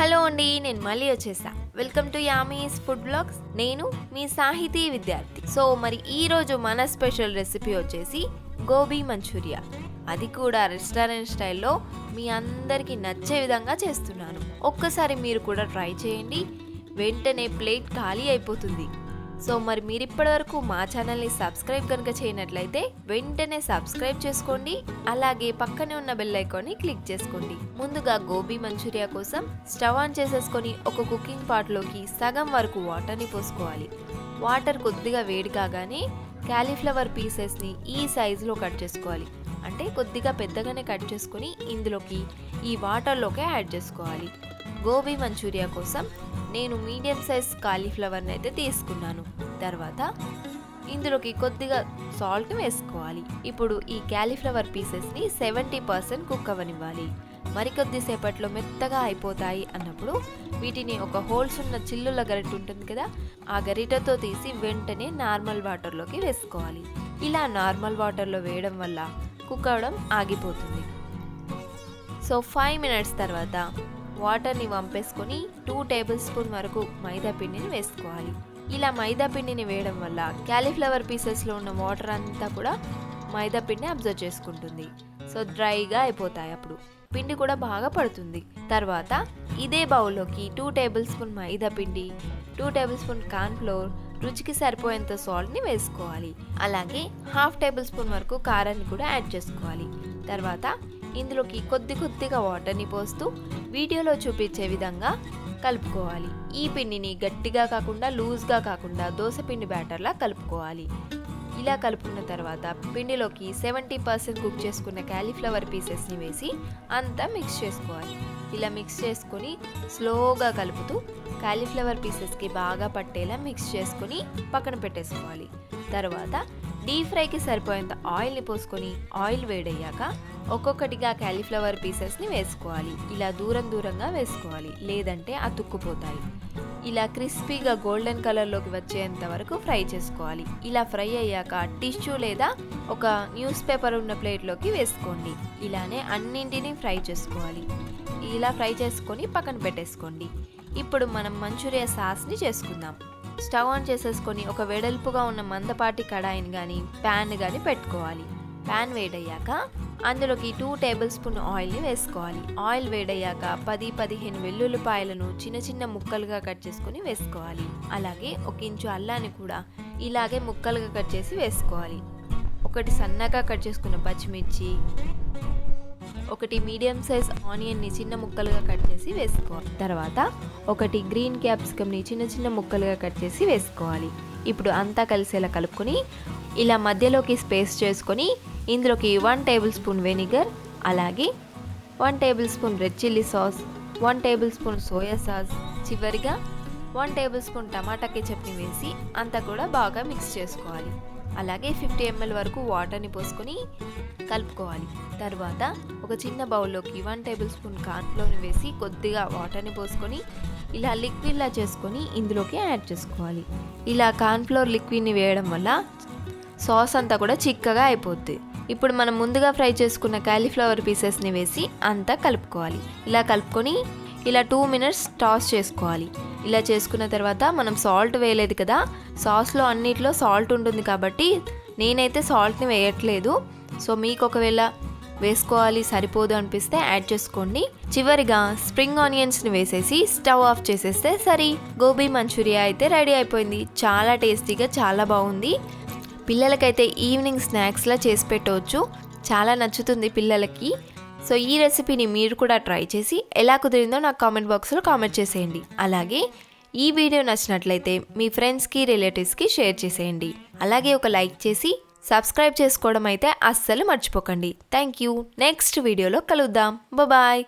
Hello అండి నేను మళ్ళీ వచ్చేసా. Welcome to yummy's food blogs. నేను మీ సాహితీ విద్యార్థి. సో మరి ఈరోజు మన స్పెషల్ రెసిపీ వచ్చేసి గోబీ మంచూరియా. అది కూడా రెస్టారెంట్ స్టైల్లో మీ అందరికీ నచ్చే విధంగా చేస్తున్నాను. ఒక్కసారి మీరు కూడా ట్రై చేయండి. వెంటనే ప్లేట్ ఖాళీ అయిపోతుంది. సో మరి మీరు ఇప్పటివరకు మా ఛానల్ని సబ్స్క్రైబ్ కనుక చేయనట్లయితే వెంటనే సబ్స్క్రైబ్ చేసుకోండి. అలాగే పక్కనే ఉన్న బెల్ ఐకాన్ని క్లిక్ చేసుకోండి. ముందుగా గోబీ మంచూరియా కోసం స్టవ్ ఆన్ చేసేసుకొని ఒక కుకింగ్ పాట్లోకి సగం వరకు వాటర్ని పోసుకోవాలి. వాటర్ కొద్దిగా వేడి కాగానే క్యాలీఫ్లవర్ పీసెస్ని ఈ సైజులో కట్ చేసుకోవాలి. అంటే కొద్దిగా పెద్దగానే కట్ చేసుకొని ఇందులోకి ఈ వాటర్లోకే యాడ్ చేసుకోవాలి. గోబీ మంచూరియా కోసం నేను మీడియం సైజ్ కాలీఫ్లవర్ని అయితే తీసుకున్నాను. తర్వాత ఇందులోకి కొద్దిగా సాల్ట్ వేసుకోవాలి. ఇప్పుడు ఈ క్యాలీఫ్లవర్ పీసెస్ని సెవెంటీ పర్సెంట్ కుక్ అవ్వనివ్వాలి. మరికొద్దిసేపట్లో మెత్తగా అయిపోతాయి అన్నప్పుడు వీటిని ఒక హోల్స్ ఉన్న చిల్లుల గరిట ఉంటుంది కదా ఆ గరిటతో తీసి వెంటనే నార్మల్ వాటర్లోకి వేసుకోవాలి. ఇలా నార్మల్ వాటర్లో వేయడం వల్ల కుక్ అవడం ఆగిపోతుంది. సో ఫైవ్ మినిట్స్ తర్వాత వాటర్ని వంపేసుకొని టూ టేబుల్ స్పూన్ వరకు మైదా పిండిని వేసుకోవాలి. ఇలా మైదా పిండిని వేయడం వల్ల క్యాలీఫ్లవర్ పీసెస్లో ఉన్న వాటర్ అంతా కూడా మైదా పిండి అబ్జర్వ్ చేసుకుంటుంది. సో డ్రైగా అయిపోతాయి అప్పుడు. పిండి కూడా బాగా పడుతుంది. తర్వాత ఇదే బౌల్లోకి టూ టేబుల్ స్పూన్ మైదా పిండి టూ టేబుల్ స్పూన్ కార్న్ఫ్లోర్ రుచికి సరిపోయేంత సాల్ట్ని వేసుకోవాలి. అలాగే హాఫ్ టేబుల్ స్పూన్ వరకు కారాన్ని కూడా యాడ్ చేసుకోవాలి. తర్వాత ఇందులోకి కొద్ది కొద్దిగా వాటర్ని పోస్తూ వీడియోలో చూపించే విధంగా కలుపుకోవాలి. ఈ పిండిని గట్టిగా కాకుండా లూజ్గా కాకుండా దోశ పిండి బ్యాటర్లా కలుపుకోవాలి. ఇలా కలుపుకున్న తర్వాత పిండిలోకి సెవెంటీ పర్సెంట్ కుక్ చేసుకున్న క్యాలీఫ్లవర్ పీసెస్ని వేసి అంతా మిక్స్ చేసుకోవాలి. ఇలా మిక్స్ చేసుకొని స్లోగా కలుపుతూ క్యాలీఫ్లవర్ పీసెస్కి బాగా పట్టేలా మిక్స్ చేసుకొని పక్కన పెట్టేసుకోవాలి. తర్వాత డీప్ ఫ్రైకి సరిపోయేంత ఆయిల్ని పోసుకొని ఆయిల్ వేడయ్యాక ఒక్కొక్కటిగా క్యాలీఫ్లవర్ పీసెస్ని వేసుకోవాలి. ఇలా దూరం దూరంగా వేసుకోవాలి. లేదంటే అతుక్కుపోతాయి. ఇలా క్రిస్పీగా గోల్డెన్ కలర్లోకి వచ్చేంత వరకు ఫ్రై చేసుకోవాలి. ఇలా ఫ్రై అయ్యాక టిష్యూ లేదా ఒక న్యూస్ పేపర్ ఉన్న ప్లేట్లోకి వేసుకోండి. ఇలానే అన్నింటినీ ఫ్రై చేసుకోవాలి. ఇలా ఫ్రై చేసుకొని పక్కన పెట్టేసుకోండి. ఇప్పుడు మనం మంచూరియా సాస్ని చేసుకుందాం. స్టవ్ ఆన్ చేసేసుకొని ఒక వెడల్పుగా ఉన్న మందపాటి కడాయిని కానీ ప్యాన్ కానీ పెట్టుకోవాలి. ప్యాన్ వేడయ్యాక అందులోకి టూ టేబుల్ స్పూన్ ఆయిల్ని వేసుకోవాలి. ఆయిల్ వేడయ్యాక పది పదిహేను వెల్లుల్లిపాయలను చిన్న చిన్న ముక్కలుగా కట్ చేసుకుని వేసుకోవాలి. అలాగే ఒక ఇంచు అల్లాన్ని కూడా ఇలాగే ముక్కలుగా కట్ చేసి వేసుకోవాలి. ఒకటి సన్నగా కట్ చేసుకున్న పచ్చిమిర్చి ఒకటి మీడియం సైజ్ ఆనియన్ని చిన్న ముక్కలుగా కట్ చేసి వేసుకోవాలి. తర్వాత ఒకటి గ్రీన్ క్యాప్సికమ్ని చిన్న చిన్న ముక్కలుగా కట్ చేసి వేసుకోవాలి. ఇప్పుడు అంతా కలిసేలా కలుపుకొని ఇలా మధ్యలోకి స్పేస్ చేసుకొని ఇందులోకి వన్ టేబుల్ స్పూన్ వెనిగర్ అలాగే one tablespoon red chilli sauce one tablespoon soya sauce చివరిగా వన్ టేబుల్ స్పూన్ టమాటా కెచప్ని వేసి అంతా కూడా బాగా మిక్స్ చేసుకోవాలి. అలాగే ఫిఫ్టీ ఎంఎల్ వరకు వాటర్ని పోసుకొని కలుపుకోవాలి. తర్వాత ఒక చిన్న బౌల్లోకి వన్ టేబుల్ స్పూన్ కార్న్ఫ్లోర్ని వేసి కొద్దిగా వాటర్ని పోసుకొని ఇలా లిక్విడ్లా చేసుకొని ఇందులోకి యాడ్ చేసుకోవాలి. ఇలా కార్న్ఫ్లోర్ లిక్విడ్ని వేయడం వల్ల సాస్ అంతా కూడా చిక్కగా అయిపోద్ది. ఇప్పుడు మనం ముందుగా ఫ్రై చేసుకున్న కాలీఫ్లవర్ పీసెస్ని వేసి అంతా కలుపుకోవాలి. ఇలా కలుపుకొని ఇలా టూ మినిట్స్ టాస్ చేసుకోవాలి. ఇలా చేసుకున్న తర్వాత మనం సాల్ట్ వేయలేదు కదా సాస్లో అన్నిట్లో సాల్ట్ ఉంటుంది కాబట్టి నేనైతే సాల్ట్ని వేయట్లేదు. సో మీకు ఒకవేళ వేసుకోవాలి సరిపోదు అనిపిస్తే యాడ్ చేసుకోండి. చివరిగా స్ప్రింగ్ ఆనియన్స్ని వేసేసి స్టవ్ ఆఫ్ చేసేస్తే సరి. గోబీ మంచూరియా అయితే రెడీ అయిపోయింది. చాలా టేస్టీగా చాలా బాగుంది. పిల్లలకైతే ఈవినింగ్ స్నాక్స్లా చేసి పెట్టవచ్చు. చాలా నచ్చుతుంది పిల్లలకి. సో ఈ రెసిపీని మీరు కూడా ట్రై చేసి ఎలా కుదిరిందో నాకు కామెంట్ బాక్స్లో కామెంట్ చేసేయండి. అలాగే ఈ వీడియో నచ్చినట్లయితే మీ ఫ్రెండ్స్కి రిలేటివ్స్కి షేర్ చేసేయండి. అలాగే ఒక లైక్ చేసి సబ్స్క్రైబ్ చేసుకోవడం అయితే అస్సలు మర్చిపోకండి. Thank you. నెక్స్ట్ వీడియోలో కలుద్దాం. బాయ్